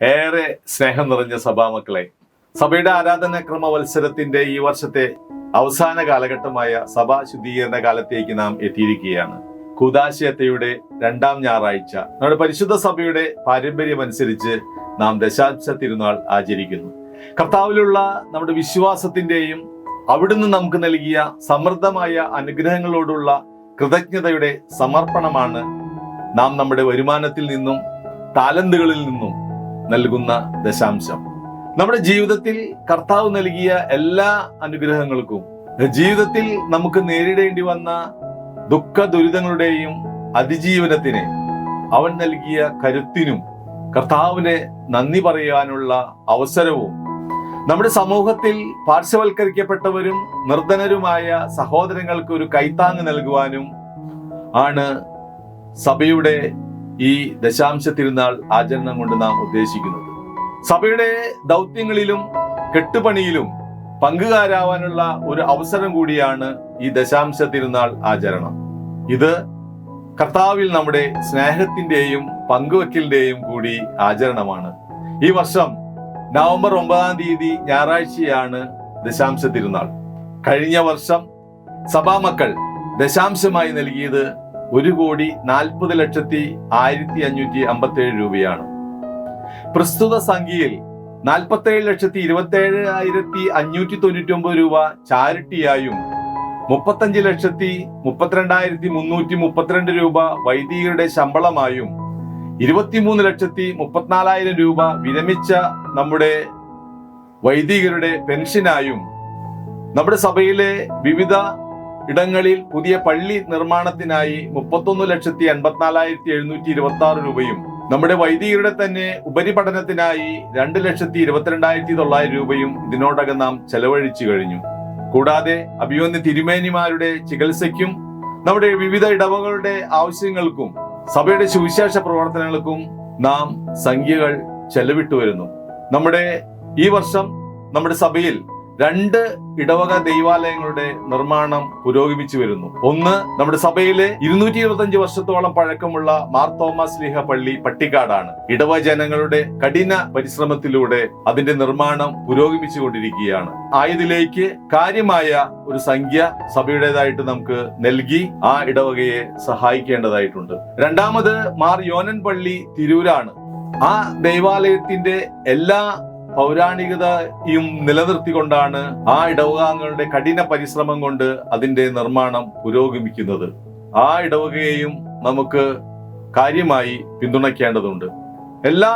ഏറെ സ്നേഹം നിറഞ്ഞ സഭാമക്കളെ സഭയുടെ ആരാധനാക്രമ മത്സരത്തിന്റെ ഈ വർഷത്തെ അവസാന കാലഘട്ടമായ സഭാ ശുദ്ധീകരണ കാലത്തേക്ക് നാം എത്തിയിരിക്കുകയാണ്. കുദാശയത്തയുടെ രണ്ടാം ഞായറാഴ്ച നമ്മുടെ പരിശുദ്ധ സഭയുടെ പാരമ്പര്യമനുസരിച്ച് നാം ദശാംശ തിരുനാൾ ആചരിക്കുന്നു. കർത്താവിലുള്ള നമ്മുടെ വിശ്വാസത്തിന്റെയും അവിടുന്ന് നമുക്ക് നൽകിയ സമൃദ്ധമായ അനുഗ്രഹങ്ങളോടുള്ള കൃതജ്ഞതയുടെ സമർപ്പണമാണ് നാം നമ്മുടെ വരുമാനത്തിൽ നിന്നും താലന്തുകളിൽ നിന്നും നൽകുന്ന ദശാംശം. നമ്മുടെ ജീവിതത്തിൽ കർത്താവ് നൽകിയ എല്ലാ അനുഗ്രഹങ്ങൾക്കും ജീവിതത്തിൽ നമുക്ക് നേരിടേണ്ടി വന്ന ദുഃഖ ദുരിതങ്ങളുടെയും അതിജീവനത്തിന് അവൻ നൽകിയ കരുത്തിനും കർത്താവിനെ നന്ദി പറയാനുള്ള അവസരവും നമ്മുടെ സമൂഹത്തിൽ പാർശ്വവൽക്കരിക്കപ്പെട്ടവരും നിർധനരുമായ സഹോദരങ്ങൾക്ക് ഒരു കൈത്താങ് നൽകുവാനും ആണ് സഭയുടെ ഈ ദശാംശ തിരുനാൾ ആചരണം കൊണ്ട് നാം ഉദ്ദേശിക്കുന്നത്. സഭയുടെ ദൗത്യങ്ങളിലും കെട്ടുപണിയിലും പങ്കുകാരാവാനുള്ള ഒരു അവസരം കൂടിയാണ് ഈ ദശാംശ തിരുനാൾ ആചരണം. ഇത് കർത്താവിൽ നമ്മുടെ സ്നേഹത്തിന്റെയും പങ്കുവെക്കലിന്റെയും കൂടി ആചരണമാണ്. ഈ വർഷം നവംബർ ഒമ്പതാം തീയതി ഞായറാഴ്ചയാണ് ദശാംശ തിരുനാൾ കഴിഞ്ഞ വർഷം സഭാമക്കൾ ദശാംശമായി നൽകിയത് ഒരു കോടി നാൽപ്പത് ലക്ഷത്തി ആയിരത്തി അഞ്ഞൂറ്റി അമ്പത്തി ഏഴ് രൂപയാണ്. പ്രസ്തുത സംഖ്യയിൽ നാൽപ്പത്തേഴ് ലക്ഷത്തി ഇരുപത്തി ഏഴ് ആയിരത്തി അഞ്ഞൂറ്റി തൊണ്ണൂറ്റി ഒമ്പത് രൂപ ചാരിറ്റിയായും മുപ്പത്തഞ്ച് ലക്ഷത്തി മുപ്പത്തിരണ്ടായിരത്തി മുന്നൂറ്റി മുപ്പത്തിരണ്ട് രൂപ വൈദികരുടെ ശമ്പളമായും ഇരുപത്തിമൂന്ന് ലക്ഷത്തി മുപ്പത്തിനാലായിരം രൂപ വിരമിച്ച നമ്മുടെ വൈദികരുടെ പെൻഷനായും നമ്മുടെ സഭയിലെ വിവിധ ഇടങ്ങളിൽ പുതിയ പള്ളി നിർമ്മാണത്തിനായി മുപ്പത്തൊന്ന് ലക്ഷത്തി എൺപത്തിനാലായിരത്തി എഴുന്നൂറ്റി ഇരുപത്തി ആറ് രൂപയും നമ്മുടെ വൈദികരുടെ തന്നെ ഉപരിപഠനത്തിനായി രണ്ട് ലക്ഷത്തി ഇരുപത്തിരണ്ടായിരത്തി തൊള്ളായിരം രൂപയും ഇതിനോടകം നാം ചെലവഴിച്ചു കഴിഞ്ഞു. കൂടാതെ അഭിമന്യ തിരുമേനിമാരുടെ ചികിത്സയ്ക്കും നമ്മുടെ വിവിധ ഇടവകളുടെ ആവശ്യങ്ങൾക്കും സഭയുടെ സുവിശേഷ പ്രവർത്തനങ്ങൾക്കും നാം സംഖ്യകൾ ചെലവിട്ടു വരുന്നു. നമ്മുടെ ഈ വർഷം നമ്മുടെ സഭയിൽ രണ്ട് ഇടവക ദൈവാലയങ്ങളുടെ നിർമ്മാണം പുരോഗമിച്ചു വരുന്നു. ഒന്ന് നമ്മുടെ സഭയിലെ ഇരുന്നൂറ്റി ഇരുപത്തഞ്ച് വർഷത്തോളം പഴക്കമുള്ള മാർ തോമസ് ലീഹ പള്ളി പട്ടിക്കാടാണ്. ഇടവ ജനങ്ങളുടെ കഠിന പരിശ്രമത്തിലൂടെ അതിന്റെ നിർമ്മാണം പുരോഗമിച്ചു കൊണ്ടിരിക്കുകയാണ്. ആയതിലേക്ക് കാര്യമായ ഒരു സംഖ്യ സഭയുടേതായിട്ട് നമുക്ക് നൽകി ആ ഇടവകയെ സഹായിക്കേണ്ടതായിട്ടുണ്ട്. രണ്ടാമത് മാർ യോനൻ പള്ളി തിരൂരാണ്. ആ ദൈവാലയത്തിന്റെ എല്ലാ പൗരാണികതയും നിലനിർത്തിക്കൊണ്ടാണ് ആ ഇടവകാംഗങ്ങളുടെ കഠിന പരിശ്രമം കൊണ്ട് അതിന്റെ നിർമ്മാണം പുരോഗമിക്കുന്നത്. ആ ഇടവകയെയും നമുക്ക് കാര്യമായി പിന്തുണയ്ക്കേണ്ടതുണ്ട്. എല്ലാ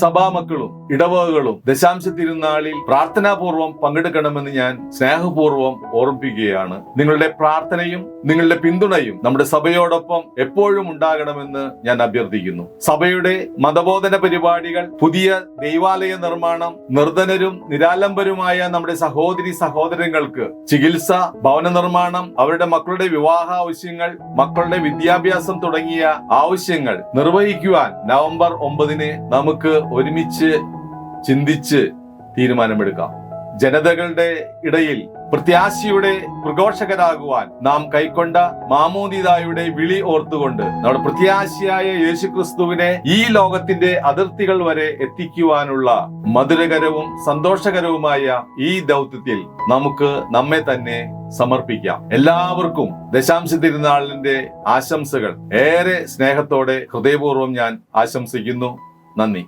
സഭാമക്കളും ഇടവകകളും ദശാംശ തിരുനാളിൽ പ്രാർത്ഥനാപൂർവം പങ്കെടുക്കണമെന്ന് ഞാൻ സ്നേഹപൂർവം ഓർമ്മിപ്പിക്കുകയാണ്. നിങ്ങളുടെ പ്രാർത്ഥനയും നിങ്ങളുടെ പിന്തുണയും നമ്മുടെ സഭയോടൊപ്പം എപ്പോഴും ഉണ്ടാകണമെന്ന് ഞാൻ അഭ്യർത്ഥിക്കുന്നു. സഭയുടെ മതബോധന പരിപാടികൾ പുതിയ ദൈവാലയ നിർമ്മാണം നിർധനരും നിരാലംബരുമായ നമ്മുടെ സഹോദരി സഹോദരങ്ങൾക്ക് ചികിത്സ ഭവന നിർമ്മാണം അവരുടെ മക്കളുടെ വിവാഹ ആവശ്യങ്ങൾ മക്കളുടെ വിദ്യാഭ്യാസം തുടങ്ങിയ ആവശ്യങ്ങൾ നിർവഹിക്കുവാൻ നവംബർ ഒമ്പതിന് നമുക്ക് ഒരുമിച്ച് ചിന്തിച്ച് തീരുമാനമെടുക്കാം. ജനതകളുടെ ഇടയിൽ പ്രത്യാശയുടെ പ്രഘോഷകരാകുവാൻ നാം കൈക്കൊണ്ട മാമോദിതായുടെ വിളി ഓർത്തുകൊണ്ട് നമ്മുടെ പ്രത്യാശയായ യേശുക്രിസ്തുവിനെ ഈ ലോകത്തിന്റെ അതിർത്തികൾ വരെ എത്തിക്കുവാനുള്ള മധുരകരവും സന്തോഷകരവുമായ ഈ ദൗത്യത്തിൽ നമുക്ക് നമ്മെ തന്നെ സമർപ്പിക്കാം. എല്ലാവർക്കും ദശാംശ തിരുനാളിന്റെ ആശംസകൾ. ഏറെ സ്നേഹത്തോടെ ഹൃദയപൂർവം ഞാൻ ആശംസിക്കുന്നു. നന്ദി.